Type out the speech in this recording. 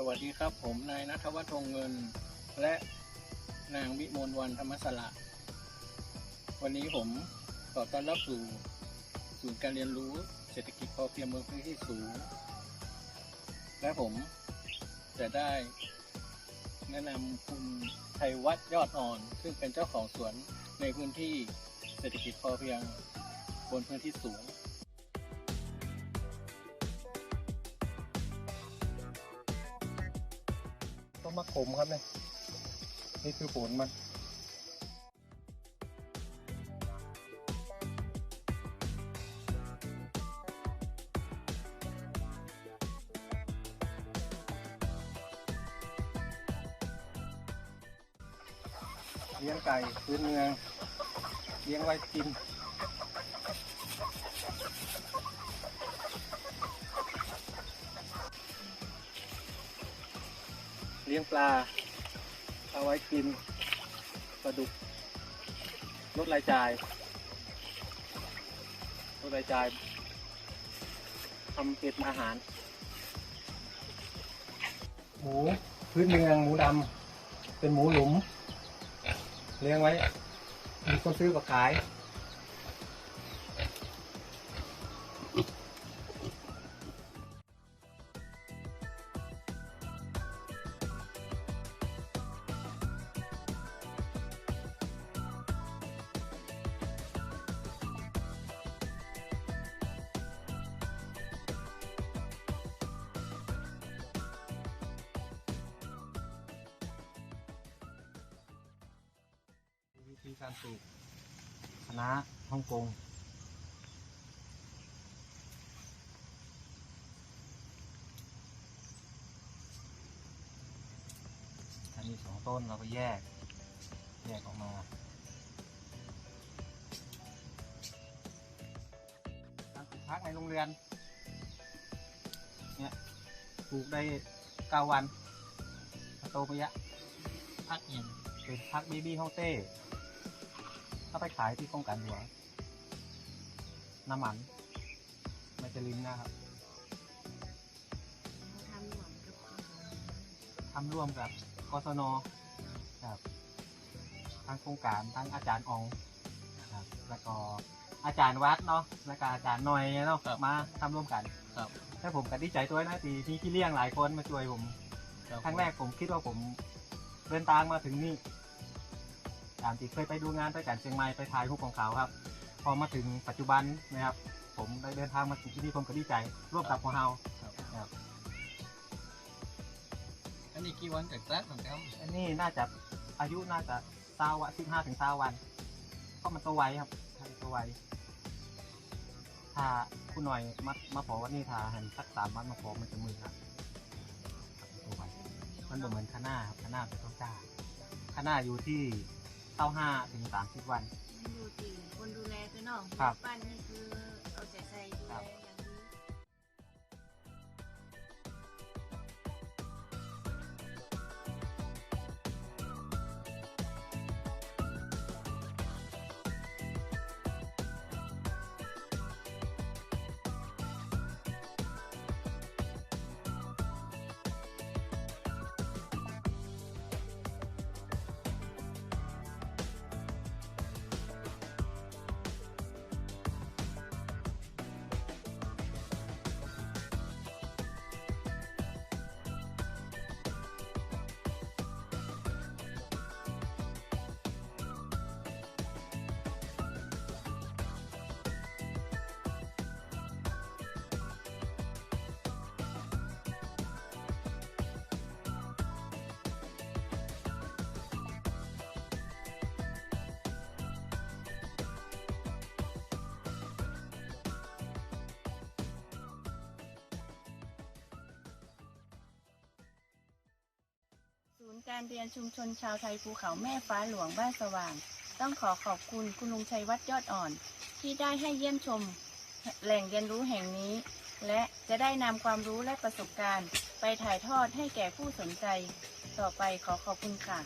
สวัสดีครับผมนายนัทวัฒน์ทงเงิน และนางวิมลวันธรรมสละ วันนี้ผมขอต้อนรับสู่ศูนย์การเรียนรู้เศรษฐกิจพอเพียงเมืองพื้นที่สูง และผมจะได้ แนะนำคุณชัยวัฒน์ยอดอ่อน ซึ่งเป็นเจ้าของสวนในพื้นที่เศรษฐกิจพอเพียงบนพื้นที่สูง มะขมครับเนี่ยนี่คือผลมันเลี้ยงไก่พื้นเมืองเลี้ยงไว้กิน เลี้ยงปลา เอาไว้กินปลาดุกลดรายจ่ายลดรายจ่ายทำเป็นอาหาร หมูพื้นเมืองหมูดำเป็นหมูหลุม เลี้ยงไว้มีคนซื้อก็ขาย การปลูกคณะฮ่องกงถ้ามีสองต้นเราก็แยก แยกออกมาการปลูกพักในโรงเรือนเนี่ยปลูกได้เก้าวันโตไปยะพักเองเป็นพักบีบี้ฮ่องเต้ ถ้าไปขายที่โครงการหลวงน้ำมันมันจะลินนะครับทำหวังกับทำร่วมกับกศนครับทางโครงการทั้งอาจารย์อองครับแล้วก็อาจารย์วัดเนาะแล้วก็อาจารย์หน่อยเนาะมาทำร่วมกันครับถ้าผมก็ดีใจด้วยนะทีที่พี่เลี้ยงหลายคนมาช่วยผม ครั้งแรกผมคิดว่าผมเดินทางมาถึงนี่ตามที่เคยไปดูงานไปกันเชียงใหม่ไปถ่ายรูปของเขาครับ พอมาถึงปัจจุบันนะครับ ผมได้เดินทางมาถึงที่นี่ผมก็ดีใจร่วมกับพวกเราครับ ครับ อันนี้กี่วันจากแรกของเขาอันนี้น่าจะอายุน่าจะเศร้าวันสิบห้าถึงเศร้าวันเพราะมันตัวไวครับทำตัวไวถ้าคุณหน่อยมามาขอวันนี้ถ้าเห็นสักสามวันมาขอมันจะมือครับครับตัวไวมันบ่เหมือนคาน่าครับคาน่าเป็นต้นจ้าคาน่าอยู่ที่ เต้าห้าถึงสามสิบวันมันดูจริงคนดูแลคือน้องครับ ปั้นนี่คือเอาใจใส่ดูแล การเรียนชุมชนชาวไทยภูเขาแม่ฟ้าหลวงบ้านสว่าง ต้องขอขอบคุณคุณลุงชัยวัฒน์ยอดอ่อน ที่ได้ให้เยี่ยมชมแหล่งเรียนรู้แห่งนี้ และจะได้นำความรู้และประสบการณ์ ไปถ่ายทอดให้แก่ผู้สนใจ ต่อไปขอขอบคุณค่ะ